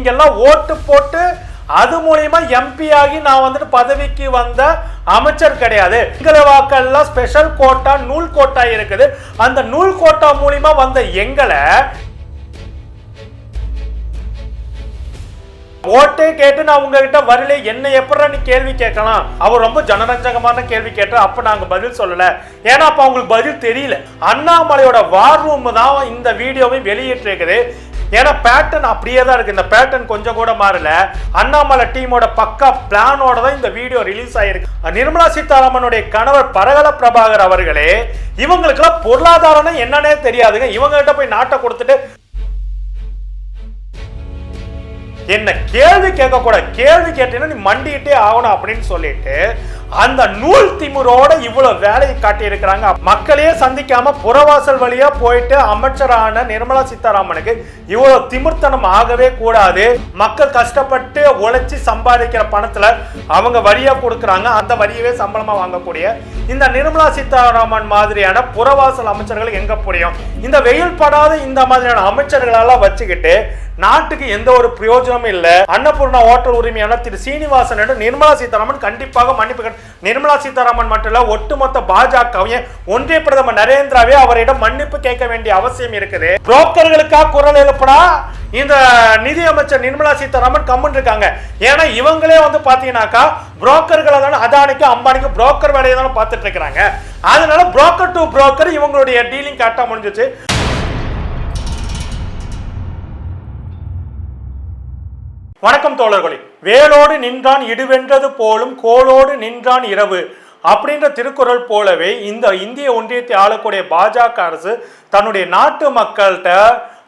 நீங்கெல்லாம் ஓட்டு போட்டு அது மூலியமா எம்பி ஆகி நான் வந்துட்டு பதவிக்கு வந்த அமைச்சர் கிடையாது. எங்களை வாக்கெல்லாம் ஸ்பெஷல் கோட்டா நூல் கோட்டா இருக்குது. அந்த நூல் கோட்டா மூலியமா வந்த எங்களை ஓட்டே கேட்டு நான் உங்ககிட்ட வரல என்ன எப்படா நீ கேள்வி கேட்கலாம்? அவர் ரொம்ப ஜனரஞ்சகமான கேள்வி கேட்டார் அப்ப நாங்க பதில் சொல்லல. ஏன்னா அப்ப அவங்களுக்கு பதில் தெரியல. அண்ணாமலையோட வார் ரூம் தான் இந்த வீடியோவை வெளியிட்டிருக்குது. ஏன்னா பேட்டர்ன் அப்படியே தான் இருக்கு. இந்த பேட்டர்ன் கொஞ்சம் கூட மாறல. அண்ணாமலை டீமோட பக்கா பிளானோட தான் இந்த வீடியோ ரிலீஸ் ஆயிருக்கு. நிர்மலா சீதாராமனுடைய கணவர் பரகல பிரபாகர் அவர்களே இவங்களுக்கெல்லாம் பொருளாதாரம் என்னன்னே தெரியாதுங்க. இவங்க கிட்ட போய் நாட்டை கொடுத்துட்டு என்ன கேள்வி கேட்கக்கூடாது கேள்வி கேட்டீங்கன்னா நீ மண்டிக்கிட்டே ஆகணும் அப்படின்னு சொல்லிட்டு அந்த நூல் திமுறோட இவ்வளவு வேலையை காட்டி இருக்கிறாங்க மக்களையே சந்திக்காம புறவாசல் வழியா போயிட்டு அமைச்சரான நிர்மலா சீதாராமனுக்கு இவ்வளவு திமிர்த்தனம் ஆகவே கூடாது. மக்கள் கஷ்டப்பட்டு உழைச்சி சம்பாதிக்கிற பணத்துல அவங்க வரியா கொடுக்குறாங்க. அந்த வரியவே சம்பளமா வாங்கக்கூடிய இந்த நிர்மலா சீதாராமன் மாதிரியான புறவாசல் அமைச்சர்கள் எங்க புரியும்? இந்த வெயில் படாத இந்த மாதிரியான அமைச்சர்களெல்லாம் வச்சுக்கிட்டு நாட்டுக்கு எந்த ஒரு பிரயோஜனமும் இல்ல. அன்னபூர்ணா ஓட்டல் உரிமையான திரு சீனிவாசன் நிர்மலா சீதாராமன் கண்டிப்பாக மன்னிப்பு நிர்மலா சீதாராமன் மட்டும் இல்ல ஒட்டுமொத்த பாஜகவையும் ஒன்றிய பிரதமர் நரேந்திராவே அவரிடம் மன்னிப்பு கேட்க வேண்டிய அவசியம் இருக்குது. புரோக்கர்களுக்காக குரல் எழுப்பினா இந்த நிதி அமைச்சர் நிர்மலா சீதாராமன் கம்முன்னு இருக்காங்க. ஏன்னா இவங்களே வந்து பாத்தீங்கன்னாக்கா புரோக்கர்களை தானே அதானிக்கு அம்பானிக்கு புரோக்கர் வேலையை தானே பார்த்துட்டு இருக்கிறாங்க. அதனால புரோக்கர் டு புரோக்கர் இவங்களுடைய டீலிங் கரெக்டாக முடிஞ்சிச்சு வணக்கம் தோழர்களே. வேலோடு நின்றான் இடுவென்றது போலும் கோலோடு நின்றான் இரவு அப்படின்ற திருக்குறள் போலவே இந்த இந்திய ஒன்றியத்தை ஆளக்கூடிய பாஜக அரசு தன்னுடைய நாட்டு மக்கள்கிட்ட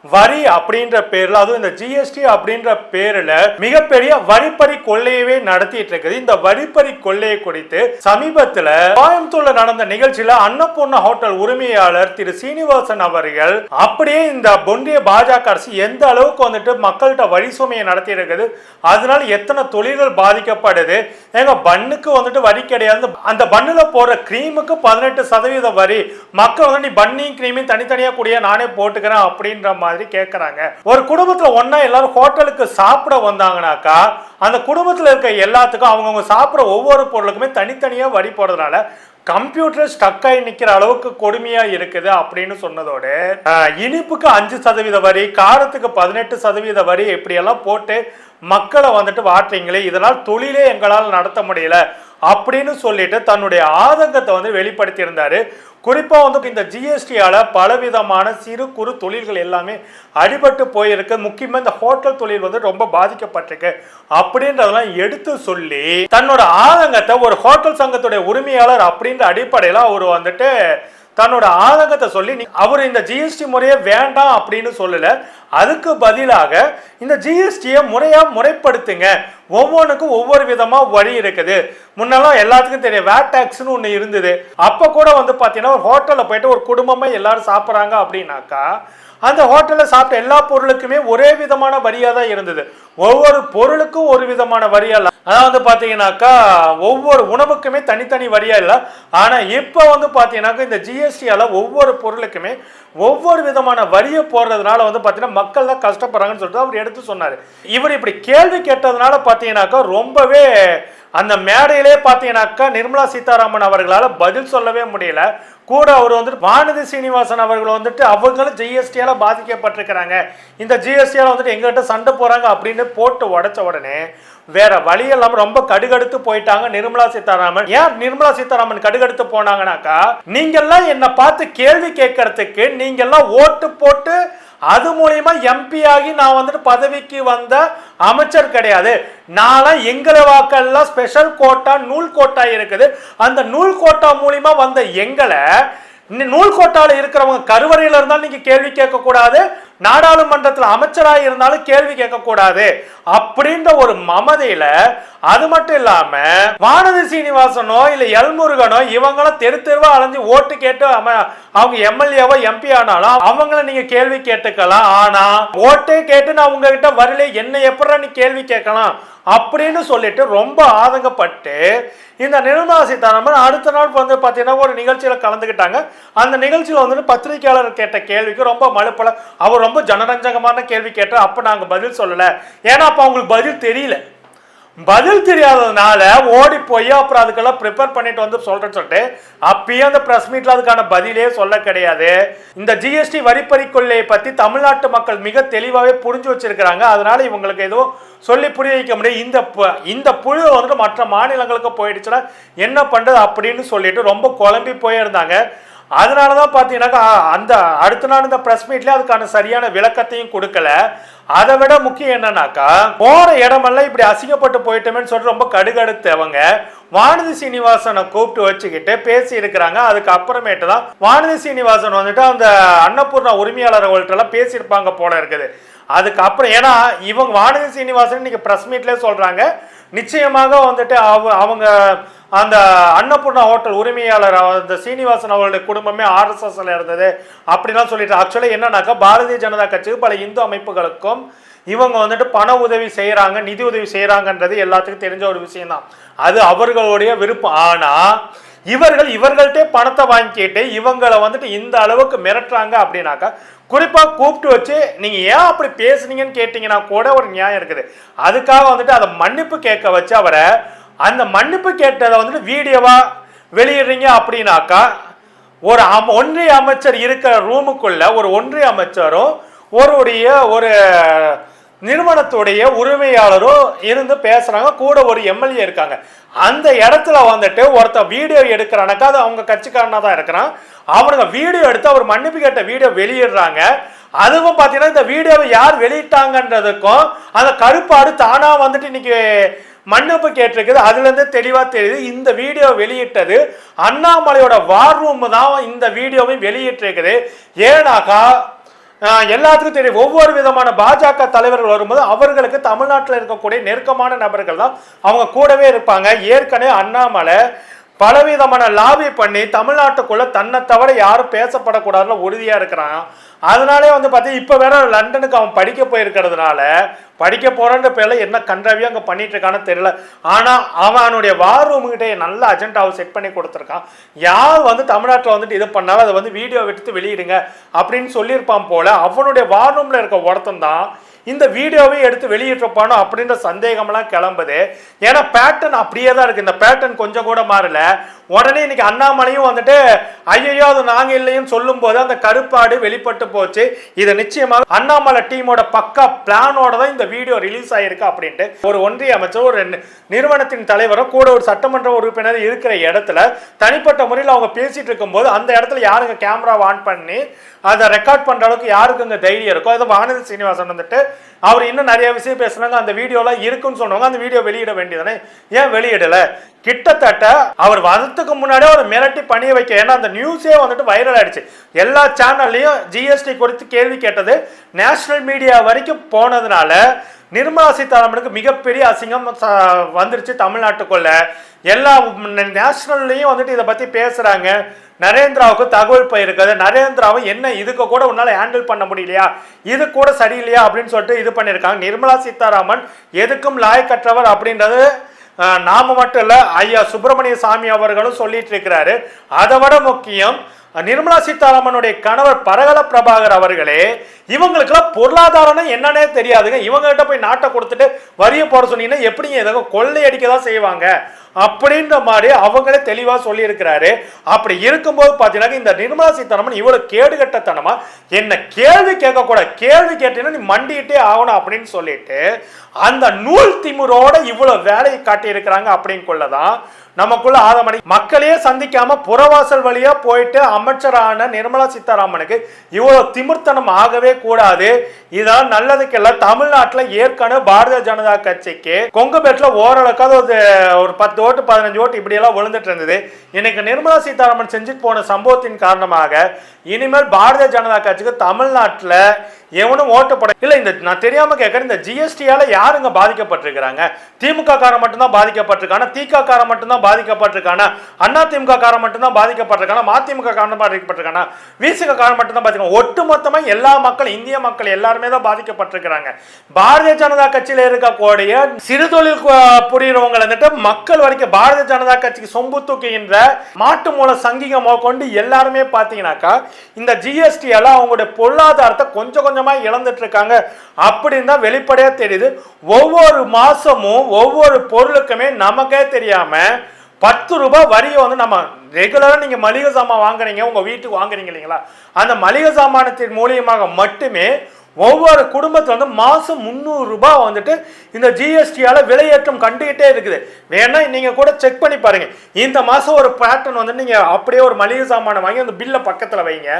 வரி அப்படின்ற பேர்ல அதுவும் இந்த ஜிஎஸ்டி அப்படின்ற பேர்ல மிகப்பெரிய வரிப்பறி கொள்ளையவே நடத்திட்டு இருக்குது இந்த வரிப்பறி கொள்ளையை குறித்து சமீபத்துல கோயம்புத்தூர்ல நடந்த நிகழ்ச்சியில அன்னபூர்ணா ஹோட்டல் உரிமையாளர் திரு சீனிவாசன் அவர்கள் அப்படியே இந்த பொன்றிய பாஜக அரசு எந்த அளவுக்கு வந்துட்டு மக்கள்கிட்ட வரி சுமையை நடத்தி இருக்குது அதனால எத்தனை தொழில்கள் பாதிக்கப்படுது எங்க பண்ணுக்கு வந்துட்டு வரி கிடையாது. அந்த பண்ணுல போற கிரீமுக்கு பதினெட்டு சதவீத வரி. மக்கள் வந்து நீ பன்னியும் கிரீமையும் தனித்தனியா கூடிய நானே போட்டுக்கிறேன் அப்படின்ற மாதிரி கேட்கறாங்க ஒரு குடும்பத்துல ஒன்றா எல்லாரும் ஹோட்டலுக்கு சாப்பிட வந்தாங்கனாக்கா அந்த குடும்பத்துல இருக்க எல்லாத்துக்கும் அவங்கவுங்க சாப்பிட்ற ஒவ்வொரு பொருளுக்குமே தனித்தனியா வரி போடுறதுனால கம்ப்யூட்டர் ஸ்டக் ஆகி நிக்கிற அளவுக்கு கொடுமையா இருக்குது அப்படின்னு சொன்னதோடு இனிப்புக்கு அஞ்சு சதவீத வரி காரத்துக்கு பதினெட்டு சதவீத வரி இப்படியெல்லாம் போட்டு மக்களை வந்துட்டு வாட்டுறீங்களே இதனால் தொழிலே எங்களால் நடத்த முடியல. அப்படின்னு சொல்லிட்டு தன்னுடைய ஆதங்கத்தை வந்து வெளிப்படுத்தியிருந்தாரு. குறிப்பாக குறிப்பா வந்து இந்த ஜிஎஸ்டியால பலவிதமான சிறு குறு தொழில்கள் எல்லாமே அடிபட்டு போயிருக்கு. முக்கியமா இந்த ஹோட்டல் தொழில் வந்து ரொம்ப பாதிக்கப்பட்டிருக்கு. அப்படின்றதெல்லாம் எடுத்து சொல்லி தன்னோட ஆதங்கத்தை ஒரு ஹோட்டல் சங்கத்துடைய உரிமையாளர் அப்படின்ற அடிப்படையில அவர் வந்துட்டு தன்னோட ஆதங்கத்தை சொல்லி நீ- அவர் இந்த ஜிஎஸ்டி முறையை வேண்டாம் அப்படின்னு சொல்லல. அதுக்கு பதிலாக இந்த ஜிஎஸ்டியை முறையா முறைப்படுத்துங்க. ஒவ்வொன்றுக்கும் ஒவ்வொரு விதமாக வழி இருக்குது. முன்னெல்லாம் எல்லாத்துக்கும் தெரியும் வேட் டேக்ஸ்னு ஒன்று இருந்தது. அப்போ கூட வந்து பார்த்தீங்கன்னா ஒரு ஹோட்டலில் போயிட்டு ஒரு குடும்பமாக எல்லாரும் சாப்பிட்றாங்க அப்படின்னாக்கா அந்த ஹோட்டலில் சாப்பிட்ட எல்லா பொருளுக்குமே ஒரே விதமான வரியாக தான் இருந்தது. ஒவ்வொரு பொருளுக்கும் ஒரு விதமான வரியால் அதான் வந்து பார்த்தீங்கன்னாக்கா ஒவ்வொரு உணவுக்குமே தனித்தனி வரியாக இல்லை. ஆனால் இப்போ வந்து பார்த்தீங்கன்னாக்கா இந்த ஜிஎஸ்டியால் ஒவ்வொரு பொருளுக்குமே ஒவ்வொரு விதமான வரியை போடுறதுனால வந்து பார்த்தீங்கன்னா மக்கள் தான் கஷ்டப்படுறாங்கன்னு சொல்லிட்டு அவர் எடுத்து சொன்னார். இவர் இப்படி கேள்வி கேட்டதுனால பார்த்தீங்கன்னாக்கா ரொம்பவே அந்த மேடையிலே பார்த்தீங்கன்னாக்கா நிர்மலா சீதாராமன் அவர்களால் பதில் சொல்லவே முடியல. கூட அவர் வந்துட்டு வானதி சீனிவாசன் அவர்கள் வந்துட்டு அவங்களும் ஜிஎஸ்டியால் பாதிக்கப்பட்டிருக்கிறாங்க. இந்த ஜிஎஸ்டியால் வந்துட்டு எங்ககிட்ட சண்டை போகிறாங்க அப்படின்னு போட்டு உடச்ச உடனே வேற வழி இல்லாமல் ரொம்ப கடுகடுத்து போயிட்டாங்க நிர்மலா சீதாராமன். ஏன் நிர்மலா சீதாராமன் கடுகடுத்து போனாங்கனாக்கா நீங்கெல்லாம் என்னை பார்த்து கேள்வி கேட்கறதுக்கு நீங்கெல்லாம் ஓட்டு போட்டு அது மூலியமா எம்பி ஆகி நான் வந்துட்டு பதவிக்கு வந்த அமைச்சர் கிடையாது. நான்லாம் எங்களை வாக்கெல்லாம் ஸ்பெஷல் கோட்டா நூல் கோட்டா இருக்குது. அந்த நூல் கோட்டா மூலியமா வந்த எங்களை நூல் கோட்டாவில் இருக்கிறவங்க கருவறையில் இருந்தாலும் நீங்கள் கேள்வி கேட்கக்கூடாது. நாடாளுமன்றத்தில் அமைச்சராக இருந்தாலும் கேள்வி கேட்கக்கூடாது அப்படின்ற ஒரு மமதையில அது மட்டும் இல்லாம வானதி சீனிவாசனோ இல்ல எல்முருகனோ இவங்களும் தெரு தெருவா அலைஞ்சு ஓட்டு கேட்டு அவங்க எம்எல்ஏவோ எம்பி ஆனாலும் அவங்கள நீங்க கேள்வி கேட்டுக்கலாம். ஆனா ஓட்டே கேட்டு நான் உங்ககிட்ட வரல என்ன எப்படா நீ கேள்வி கேட்கலாம்? அப்படின்னு சொல்லிட்டு ரொம்ப ஆதங்கப்பட்டு இந்த நிர்மலா சீதாராமன் அடுத்த நாள் வந்து பார்த்தீங்கன்னா ஒரு நிகழ்ச்சியில் கலந்துக்கிட்டாங்க அந்த நிகழ்ச்சியில் வந்துட்டு பத்திரிகையாளர் கேட்ட கேள்விக்கு ரொம்ப மழுப்பல அவர் ரொம்ப ஜனரஞ்சகமான கேள்வி கேட்டார் அப்போ நாங்கள் பதில் சொல்லலை. ஏன்னா அப்போ அவங்களுக்கு பதில் தெரியல. பதில் தெரியாததுனால ஓடி போய் அப்புறம் அதுக்கெல்லாம் ப்ரிப்பேர் பண்ணிட்டு வந்து சொல்றேன்னு சொல்லிட்டு அப்பயும் அந்த ப்ரெஸ் மீட்ல அதுக்கான பதிலே சொல்ல கிடையாது. இந்த ஜிஎஸ்டி வரிப்பறி கொள்ளையை பத்தி தமிழ்நாட்டு மக்கள் மிக தெளிவாகவே புரிஞ்சு வச்சிருக்கிறாங்க. அதனால இவங்களுக்கு எதுவும் சொல்லி புரிய வைக்க முடியும் இந்த பு- இந்த புழு வந்துட்டு மற்ற மாநிலங்களுக்கு போயிடுச்சுன்னா என்ன பண்றது அப்படின்னு சொல்லிட்டு ரொம்ப குழம்பி போயிருந்தாங்க. அதனால தான் பார்த்தீங்கன்னாக்கா அந்த அடுத்த நாள் இந்த ப்ரெஸ் மீட்லேயே அதுக்கான சரியான விளக்கத்தையும் கொடுக்கல. அதை விட முக்கியம் என்னன்னாக்கா போற இடமெல்லாம் இப்படி அசிங்கப்பட்டு போயிட்டோமேன்னு சொல்லிட்டு ரொம்ப கடுகடுத்து அவங்க வானதி சீனிவாசனை கூப்பிட்டு வச்சுக்கிட்டு பேசி இருக்கிறாங்க அதுக்கு அப்புறமேட்டு தான் வானதி சீனிவாசன் வந்துட்டு அந்த அன்னபூர்ணா உரிமையாளர்கள்ட்ட எல்லாம் பேசியிருப்பாங்க போல இருக்குது. அதுக்கப்புறம் ஏன்னா இவங்க வானதி சீனிவாசன் இன்னைக்கு ப்ரெஸ் மீட்லேயே சொல்றாங்க. நிச்சயமாக வந்துட்டு அவ அவங்க அந்த அன்னபூர்ணா ஹோட்டல் உரிமையாளர் அந்த சீனிவாசன் அவருடைய குடும்பமே ஆர்எஸ்எஸ்ல இருந்தது அப்படிலாம் சொல்லிட்டு ஆக்சுவலாக என்னன்னாக்கா பாரதிய ஜனதா கட்சிக்கு பல இந்து அமைப்புகளுக்கும் இவங்க வந்துட்டு பண உதவி செய்கிறாங்க நிதி உதவி செய்கிறாங்கன்றது எல்லாத்துக்கும் தெரிஞ்ச ஒரு விஷயம்தான். அது அவர்களுடைய விருப்பம். ஆனால் இவர்கள் இவர்கள்ட்டே பணத்தை வாங்கிக்கிட்டு இவங்களை வந்துட்டு இந்த அளவுக்கு மிரட்டுறாங்க அப்படின்னாக்கா குறிப்பாக கூப்பிட்டு வச்சு நீங்கள் ஏன் அப்படி பேசுனீங்கன்னு கேட்டிங்கன்னா கூட ஒரு நியாயம் இருக்குது. அதுக்காக வந்துட்டு அதை மன்னிப்பு கேட்க வச்சு அவரை அந்த மன்னிப்பு கேட்டதை வந்துட்டு வீடியோவாக வெளியிடுறீங்க அப்படின்னாக்கா ஒரு அம் ஒன்றிய அமைச்சர் இருக்கிற ரூமுக்குள்ள ஒரு ஒன்றிய அமைச்சரும் ஒருடைய ஒரு நிறுவனத்துடைய உரிமையாளரும் இருந்து பேசுறாங்க. கூட ஒரு எம்எல்ஏ இருக்காங்க. அந்த இடத்துல வந்துட்டு ஒருத்தர் வீடியோ எடுக்கிறானாக்கா அது அவங்க கட்சிக்காரனா தான் இருக்கிறான். அவனுங்க வீடியோ எடுத்து அவர் மன்னிப்பு கேட்ட வீடியோ வெளியிடுறாங்க. அதுவும் பார்த்தீங்கன்னா இந்த வீடியோவை யார் வெளியிட்டாங்கன்றதுக்கும் அந்த கருப்பாடு தானாக வந்துட்டு இன்னைக்கு மன்னிப்பு கேட்டிருக்குது. அதுலேருந்து தெளிவாக தெரியுது. இந்த வீடியோ வெளியிட்டது அண்ணாமலையோட வார் ரூம் தான் இந்த வீடியோவை வெளியிட்டிருக்குது. ஏன்னாக்கா எல்லாத்துக்கும் தெரியும். ஒவ்வொரு விதமான பாஜக தலைவர்கள் வரும்போது அவர்களுக்கு தமிழ்நாட்டில் இருக்கக்கூடிய நெருக்கமான நபர்கள் தான் அவங்க கூடவே இருப்பாங்க. ஏற்கனவே அண்ணாமலை பலவிதமான லாபி பண்ணி தமிழ்நாட்டுக்குள்ள தன்னை தவிர யாரும் பேசப்படக்கூடாதுன்னு உறுதியா இருக்கிறான். அதனாலே வந்து பார்த்தீங்கன்னா இப்போ வேற லண்டனுக்கு அவன் படிக்க போயிருக்கிறதுனால படிக்க போகிறன்ற பேரில் என்ன கன்றாவியோ அங்கே பண்ணிட்டு இருக்கான்னு தெரியல. அவன் அவனுடைய வார் ரூமுக்கிட்டே நல்ல அஜெண்டாவை செட் பண்ணி கொடுத்துருக்கான். யார் வந்து தமிழ்நாட்டில் வந்துட்டு இது பண்ணாலும் அதை வந்து வீடியோ எடுத்து வெளியிடுங்க அப்படின்னு சொல்லியிருப்பான் போல அவனுடைய வார் ரூமில் இருக்க ஒருத்தன் தான் இந்த வீடியோவை எடுத்து வெளியிட்டிருப்பானோ அப்படின்ற சந்தேகம்லாம் கிளம்புது. ஏன்னா பேட்டர்ன் அப்படியே தான் இருக்குது இந்த பேட்டர்ன் கொஞ்சம் கூட மாறல. உடனே இன்னைக்கு அண்ணாமலையும் வந்துட்டு ஐயோ அது நாங்க இல்லைன்னு சொல்லும் போது அந்த கருப்பாடு வெளிப்பட்டு போச்சு. இது நிச்சயமாக அண்ணாமலை டீமோட பக்கா பிளானோட தான் இந்த வீடியோ ரிலீஸ் ஆயிருக்கு அப்படின்ட்டு ஒரு ஒன்றிய அமைச்சர் ஒரு நிறுவனத்தின் தலைவரும் கூட ஒரு சட்டமன்ற உறுப்பினர் இருக்கிற இடத்துல தனிப்பட்ட முறையில் அவங்க பேசிட்டு இருக்கும்போது அந்த இடத்துல யாருங்க கேமரா ஆன் பண்ணி அதை ரெக்கார்ட் பண்ற அளவுக்கு யாருக்குங்க தைரியம் இருக்கோ அது வானதி சீனிவாசன் வந்துட்டு அவர் இன்னும் நிறைய விஷயம் பேசுனாங்க அந்த வீடியோலாம் இருக்குன்னு சொன்னவங்க அந்த வீடியோ வெளியிட வேண்டியதானே? ஏன் வெளியிடல? கிட்டத்தட்ட அவர் வரதுக்கு முன்னாடியே அவர் மிரட்டி பணிய வைக்க ஏன்னா அந்த நியூஸே வந்துட்டு வைரல் ஆயிடுச்சு. எல்லா சேனல்லையும் ஜிஎஸ்டி குறித்து கேள்வி கேட்டது. நேஷனல் மீடியா வரைக்கும் போனதுனால நிர்மலா சீதாராமனுக்கு மிகப்பெரிய அசிங்கம் ச- வந்துருச்சு தமிழ்நாட்டுக்குள்ள. எல்லா நேஷனல்லையும் வந்துட்டு இதை பத்தி பேசுறாங்க. நரேந்திராவுக்கு தகவல் போயிருக்காது. நரேந்திராவும் என்ன இதுக்கு கூட உன்னால ஹேண்டில் பண்ண முடியலையா? இது கூட சரியில்லையா? அப்படின்னு சொல்லிட்டு இது பண்ணியிருக்காங்க. நிர்மலா சீதாராமன் எதுக்கும் லாயக்கற்றவர் அப்படின்றது நாம மட்டும் இல்லை ஐயா சுப்பிரமணிய சாமி அவர்களும் சொல்லிட்டு இருக்கிறாரு. அதை விட முக்கியம் நிர்மலா சீதாராமனுடைய கணவர் பரகல பிரபாகர் அவர்களே இவங்களுக்கெல்லாம் பொருளாதாரம்னா என்னன்னே தெரியாதுங்க. இவங்க கிட்ட போய் நாட்டை கொடுத்துட்டு வரிய போட சொன்னீங்கன்னா எப்படிங்க இதை கொள்ளையடிக்க தான் செய்வாங்க. அப்படின்ற மாதிரி அவங்களே தெளிவாக சொல்லியிருக்கிறாரு. அப்படி இருக்கும்போது பார்த்தீங்கன்னா இந்த நிர்மலா சீதாராமன் இவ்வளவு கேடுகட்டத்தனமா என்ன கேள்வி கேட்கக்கூடாது. கேள்வி கேட்டீங்கன்னா நீ மண்டிகிட்டே ஆகணும் அப்படின்னு சொல்லிட்டு அந்த நூல் திமிரோட இவ்வளவு வேலையை காட்டியிருக்கிறாங்க அப்படின்னுக்குள்ளதான் நமக்குள்ள ஆதமணி மக்களையே சந்திக்காம புறவாசல் வழியா போயிட்டு அமைச்சரான நிர்மலா சீதாராமனுக்கு இவ்வளவு திமிர்த்தனம் ஆகவே கூடாது. இதெல்லாம் நல்லதுக்கெல்லாம் தமிழ்நாட்டுல ஏற்கனவே பாரதிய ஜனதா கட்சிக்கு கொங்குபேட்டில் ஓரளவுக்காவது ஒரு பத்து ஓட்டு பதினஞ்சு ஓட்டு இப்படியெல்லாம் விழுந்துட்டு இருந்தது. இன்னைக்கு நிர்மலா சீதாராமன் செஞ்சுட்டு போன சம்பவத்தின் காரணமாக இனிமேல் பாரதிய ஜனதா கட்சிக்கு தமிழ்நாட்டில் எவனும் ஓட்டப்பட இல்லை இந்த நான் தெரியாம கேட்கறேன் இந்த ஜிஎஸ்டியால யாருங்க பாதிக்கப்பட்டிருக்கிறாங்க? திமுக காரன் மட்டும்தான் பாதிக்கப்பட்டிருக்கானா? திக காரன் மட்டும்தான் பாதிக்கப்பட்டிருக்கானா? அண்ணா திமுக காரன் மட்டும்தான் பாதிக்கப்பட்டிருக்கானா? மதிமுக காரன் பாதிக்கப்பட்டிருக்கானா? விசிக காரன் மட்டும்தான் பாதிக்க ஒட்டு மொத்தமாக எல்லா மக்கள் இந்திய மக்கள் எல்லாருமே தான் பாதிக்கப்பட்டிருக்கிறாங்க. பாரதிய ஜனதா கட்சியில இருக்கக்கூடிய சிறு தொழில் புரியுறவங்க வந்துட்டு மக்கள் வரைக்கும் பாரதிய ஜனதா கட்சிக்கு சொம்பு தூக்குகின்ற மாட்டு மூல சங்கிகமாக கொண்டு எல்லாருமே பார்த்தீங்கன்னாக்கா இந்த ஜிஎஸ்டியால அவங்களுடைய பொருளாதாரத்தை கொஞ்சம் கொஞ்சம் இழந்துட்டு இருக்காங்க அப்படின்னு தான் வெளிப்படையாக தெரியுது. ஒவ்வொரு மாதமும் ஒவ்வொரு பொருளுக்குமே நமக்கே தெரியாமல் பத்து ரூபாய் வரியை வந்து நம்ம ரெகுலராக நீங்கள் மளிகை சாமான் வாங்குறீங்க உங்கள் வீட்டுக்கு வாங்குறீங்க இல்லைங்களா? அந்த மளிகை சாமானத்தின் மூலியமாக மட்டுமே ஒவ்வொரு குடும்பத்தில் வந்து மாதம் முந்நூறு ரூபாய் வந்துட்டு இந்த ஜிஎஸ்டியால் விலையேற்றம் கண்டுகிட்டே இருக்குது. வேணா நீங்கள் கூட செக் பண்ணி பாருங்கள் இந்த மாதம் ஒரு பேட்டர்ன் வந்து நீங்கள் அப்படியே ஒரு மளிகை சாமானை வாங்கி அந்த பில்லை பக்கத்தில் வைங்க.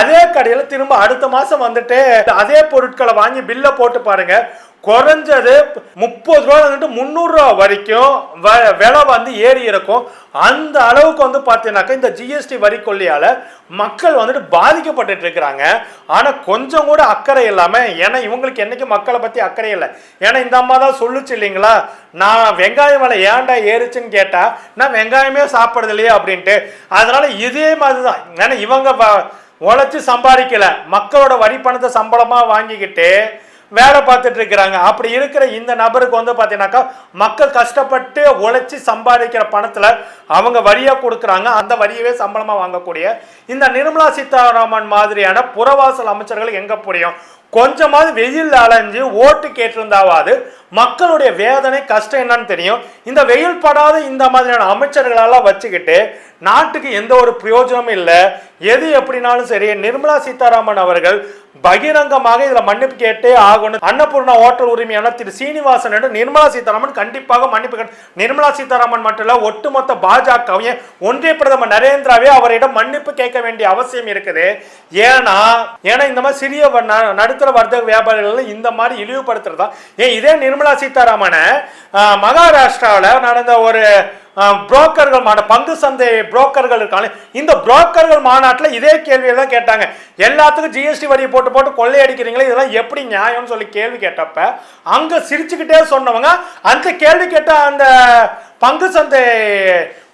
அதே கடையில் திரும்ப அடுத்த மாதம் வந்துட்டு அதே பொருட்களை வாங்கி பில்லை போட்டு பாருங்கள் குறைஞ்சது முப்பது ரூபா வந்துட்டு வரைக்கும் வ- விலை வந்து ஏறி இருக்கும். அந்த அளவுக்கு வந்து பார்த்தீங்கன்னாக்கா இந்த ஜிஎஸ்டி வரி கொள்ளையால் மக்கள் வந்துட்டு பாதிக்கப்பட்டு இருக்கிறாங்க. ஆனால் கொஞ்சம் கூட அக்கறை இல்லாமல் ஏன்னா இவங்களுக்கு என்னைக்கு மக்களை பற்றி அக்கறை இல்லை. ஏன்னா இந்த அம்மா தான் சொல்லுச்சு இல்லைங்களா? நான் வெங்காயம் விலை ஏன்டா ஏறுச்சுன்னு கேட்டால் நான் வெங்காயமே சாப்பிட்றது இல்லையா அப்படின்ட்டு. அதனால் இதே மாதிரி தான் ஏன்னா இவங்க வ- சம்பாதிக்கலை. மக்களோட வரி பணத்தை சம்பளமாக வாங்கிக்கிட்டு வேலை பார்த்துட்டு இருக்கிறாங்க. அப்படி இருக்கிற இந்த நபருக்கு வந்து பார்த்தீங்கன்னாக்கா மக்கள் கஷ்டப்பட்டு உழைச்சி சம்பாதிக்கிற பணத்தில் அவங்க வரியாக கொடுக்குறாங்க. அந்த வரியவே சம்பளமாக வாங்கக்கூடிய இந்த நிர்மலா சீதாராமன் மாதிரியான புறவாசல் அமைச்சர்கள் எங்கே புரியும்? கொஞ்சமாவது வெயில் அலைஞ்சு ஓட்டு கேட்டிருந்தாவது மக்களுடைய வேதனை கஷ்டம் என்னன்னு தெரியும். இந்த வெயில் படாத இந்த மாதிரியான அமைச்சர்களெல்லாம் வச்சுக்கிட்டு நாட்டுக்கு எந்த ஒரு பிரயோஜனமும் இல்லை. எது எப்படினாலும் சரி நிர்மலா சீதாராமன் அவர்கள் பகிரங்கமாக இதில் மன்னிப்பு கேட்டே ஆகணும். அன்னபூர்ணா ஹோட்டல் உரிமையான திரு சீனிவாசன் என்று நிர்மலா சீதாராமன் கண்டிப்பாக மன்னிப்பு கேட்டு நிர்மலா சீதாராமன் மட்டும் இல்லை ஒட்டுமொத்த பாஜகவையும் ஒன்றிய பிரதமர் நரேந்திராவே அவரிடம் மன்னிப்பு கேட்க வேண்டிய அவசியம் இருக்குது. ஏன்னா ஏன்னா இந்த மாதிரி சிறிய வ- ந- நடுத்தர வர்த்தக வியாபாரிகள் இந்த மாதிரி இழிவுபடுத்துறதா? ஏன் இதே நிர்மலா சீதாராமனை மகாராஷ்டிராவில் நடந்த ஒரு புரோக்கர்கள் மாநாடு பங்கு சந்தை புரோக்கர்கள் இருக்காங்க இந்த புரோக்கர்கள் மாநாட்டில் இதே கேள்வியை தான் கேட்டாங்க. எல்லாத்துக்கும் ஜிஎஸ்டி வரி போட்டு போட்டு கொள்ளையடிக்கிறீங்களே இதெல்லாம் எப்படி நியாயம்னு சொல்லி கேள்வி கேட்டப்ப அங்க சிரிச்சுக்கிட்டே சொன்னவங்க அந்த கேள்வி கேட்ட அந்த பங்கு சந்தை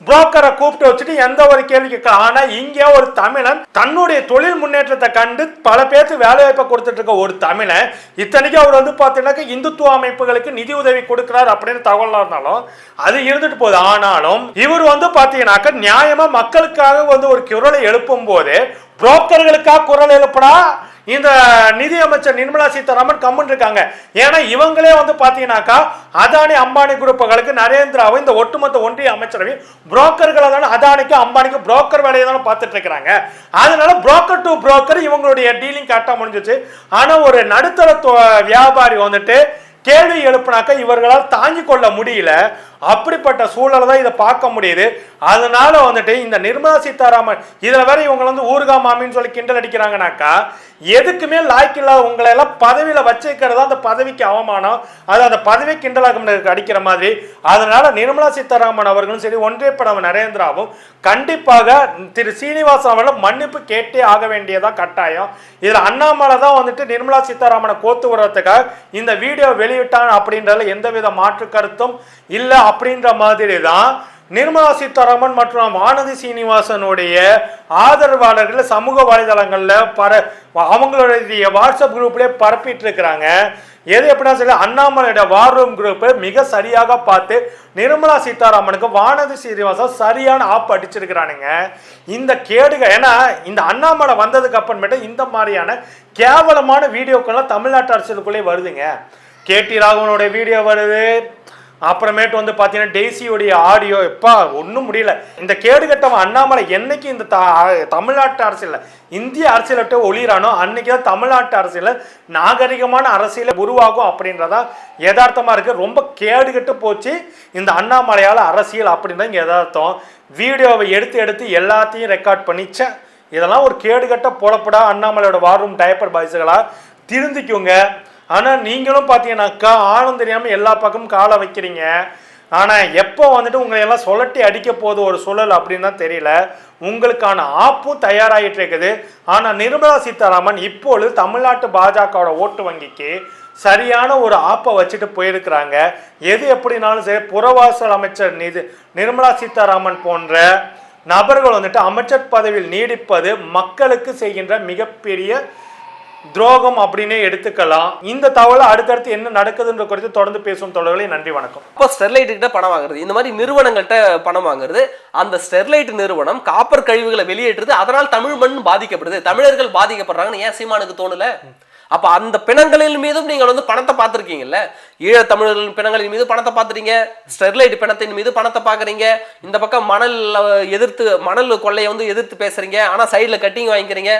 புரோக்கரை கூப்பிட்டு வச்சுட்டு எந்த ஒரு கேள்வி கேட்க ஆனா இங்கே ஒரு தமிழன் தன்னுடைய தொழில் முன்னேற்றத்தை கண்டு பல பேருக்கு வேலை வாய்ப்பை கொடுத்துட்டு இருக்க ஒரு தமிழன் இத்தனைக்கும் அவர் வந்து பார்த்தீங்கன்னாக்கா இந்துத்துவ அமைப்புகளுக்கு நிதி உதவி கொடுக்கிறார் அப்படின்னு தகவலாக இருந்தாலும் அது இருந்துட்டு போகுது. ஆனாலும் இவர் வந்து பார்த்தீங்கன்னாக்கா நியாயமா மக்களுக்காக வந்து ஒரு குரலை எழுப்பும் போது புரோக்கர்களுக்காக குரல் எழுப்படா இந்த நிதி அமைச்சர் நிர்மலா சீதாராமன் கம்முன்னு இருக்காங்க. ஏன்னா இவங்களே வந்து பார்த்தீங்கன்னாக்கா அதானி அம்பானி குரூப்புகளுக்கு நரேந்திராவை இந்த ஒட்டுமொத்த ஒன்றிய அமைச்சரவை புரோக்கர்களை தானே அதானிக்கு அம்பானிக்கு புரோக்கர் வேலையை தானே பார்த்துட்டு இருக்கிறாங்க. அதனால புரோக்கர் டு புரோக்கர் இவங்களுடைய டீலிங் கரெக்டாக முடிஞ்சிச்சு. ஆனால் ஒரு நடுத்தர தொ- வியாபாரி வந்துட்டு கேள்வி எழுப்புனாக்க இவர்களால் தாங்கிக் கொள்ள முடியல. அப்படிப்பட்ட சூழலை தான் இதை பார்க்க முடியுது. அதனால வந்துட்டு இந்த நிர்மலா சீதாராமன் இதில் வேற இவங்க வந்து ஊர்கா மாமின்னு சொல்லி கிண்டல் அடிக்கிறாங்கனாக்கா எதுக்குமே லாய்க்கு இல்லாத உங்களை எல்லாம் பதவியில் வச்சிருக்கிறது அந்த பதவிக்கு அவமானம் அது அந்த பதவி கிண்டலாக அடிக்கிற மாதிரி. அதனால நிர்மலா சீதாராமன் அவர்களும் சரி ஒன்றிய படம் நரேந்திராவும் கண்டிப்பாக திரு சீனிவாசன் அவர்கள் மன்னிப்பு கேட்டே ஆக வேண்டியதா கட்டாயம். இதில் அண்ணாமலை தான் வந்துட்டு நிர்மலா சீதாராமனை கோத்து விடுறதுக்காக இந்த வீடியோ வெளியிட்டான் அப்படின்றதுல எந்தவித மாற்று கருத்தும் இல்லை அப்படின்ற மாதிரி தான் நிர்மலா சீதாராமன் மற்றும் வானதி சீனிவாசனுடைய ஆதரவாளர்கள் சமூக வலைதளங்களில் பர அவங்களுடைய வாட்ஸ்அப் குரூப்லேயே பரப்பிட்டு இருக்கிறாங்க எது எப்படின்னா சொல்லி அண்ணாமலையோட வார் ரூம் குரூப்பை மிக சரியாக பார்த்து நிர்மலா சீதாராமனுக்கு வானதி சீனிவாசன் சரியான ஆப் அடிச்சிருக்கிறானுங்க. இந்த கேடுக ஏன்னா இந்த அண்ணாமலை வந்ததுக்கு அப்புறமேட்டு இந்த மாதிரியான கேவலமான வீடியோக்கள்லாம் தமிழ்நாட்டு அரசியலுக்குள்ளே வருதுங்க. கேடி ராகவனுடைய வீடியோ வருது. அப்புறமேட்டு வந்து பார்த்தீங்கன்னா டெய்ஸியோடைய ஆடியோ எப்பா ஒன்றும் முடியல. இந்த கேடுகட்டவன் அண்ணாமலை என்னைக்கு இந்த த- தமிழ்நாட்டு அரசியலில் இந்திய அரசியலிட்ட விட்டு ஒளிரானோ அன்னைக்கு தான் தமிழ்நாட்டு அரசியலில் நாகரிகமான அரசியலை உருவாகும் அப்படின்றதா யதார்த்தமாக இருக்குது ரொம்ப கேடுகட்டு போச்சு இந்த அண்ணாமலையால் அரசியல் அப்படின்றது இங்கே யதார்த்தம். வீடியோவை எடுத்து எடுத்து எல்லாத்தையும் ரெக்கார்ட் பண்ணிச்சேன் இதெல்லாம் ஒரு கேடுகட்ட போலப்படா அண்ணாமலையோட வாரும் டயப்பர் பாய்ஸுகளாக திருந்திக்குங்க. ஆனால் நீங்களும் பார்த்தீங்கன்னாக்கா ஆழம் தெரியாமல் எல்லா பக்கமும் காலை வைக்கிறீங்க. ஆனால் எப்போ வந்துட்டு உங்களை எல்லாம் சுழட்டி அடிக்க போகுது ஒரு சூழல் அப்படின்னு தான் தெரியல. உங்களுக்கான ஆப்பும் தயாராகிட்டு இருக்குது. ஆனால் நிர்மலா சீதாராமன் இப்பொழுது தமிழ்நாட்டு பாஜகவோட ஓட்டு வங்கிக்கு சரியான ஒரு ஆப்பை வச்சுட்டு போயிருக்கிறாங்க. எது எப்படினாலும் சரி புறவாசல் அமைச்சர் நிதி நிர்மலா சீதாராமன் போன்ற நபர்கள் வந்துட்டு அமைச்சர் பதவியில் நீடிப்பது மக்களுக்கு செய்கின்ற மிகப்பெரிய துரோகம் அப்படின்னே எடுத்துக்கலாம். இந்த தகவலை அடுத்தடுத்து என்ன நடக்குதுன்ற குறித்து தொடர்ந்து பேசும் தொடர்களை நன்றி வணக்கம். இப்போ ஸ்டெர்லைட் கிட்ட பணம் வாங்குறது. இந்த மாதிரி நிறுவனங்கள்கிட்ட பணம் வாங்குறது. அந்த ஸ்டெர்லைட் நிறுவனம் காப்பர் கழிவுகளை வெளியேற்றுது. அதனால் தமிழ் மண் பாதிக்கப்படுது. தமிழர்கள் பாதிக்கப்படுறாங்கன்னு ஏன் சீமானுக்கு தோணல? அப்ப அந்த பிணங்களின் மீதும் நீங்கள் வந்து பணத்தை பார்த்துருக்கீங்கல்ல? ஈழ தமிழர்களின் பிணங்களின் மீது பணத்தை பார்த்துறீங்க ஸ்டெர்லைட் பிணத்தின் மீது பணத்தை பார்க்குறீங்க. இந்த பக்கம் மணல் எதிர்த்து மணல் கொள்ளையை வந்து எதிர்த்து பேசுறீங்க. ஆனால் சைடில் கட்டிங் வாங்கிக்கிறீங்க.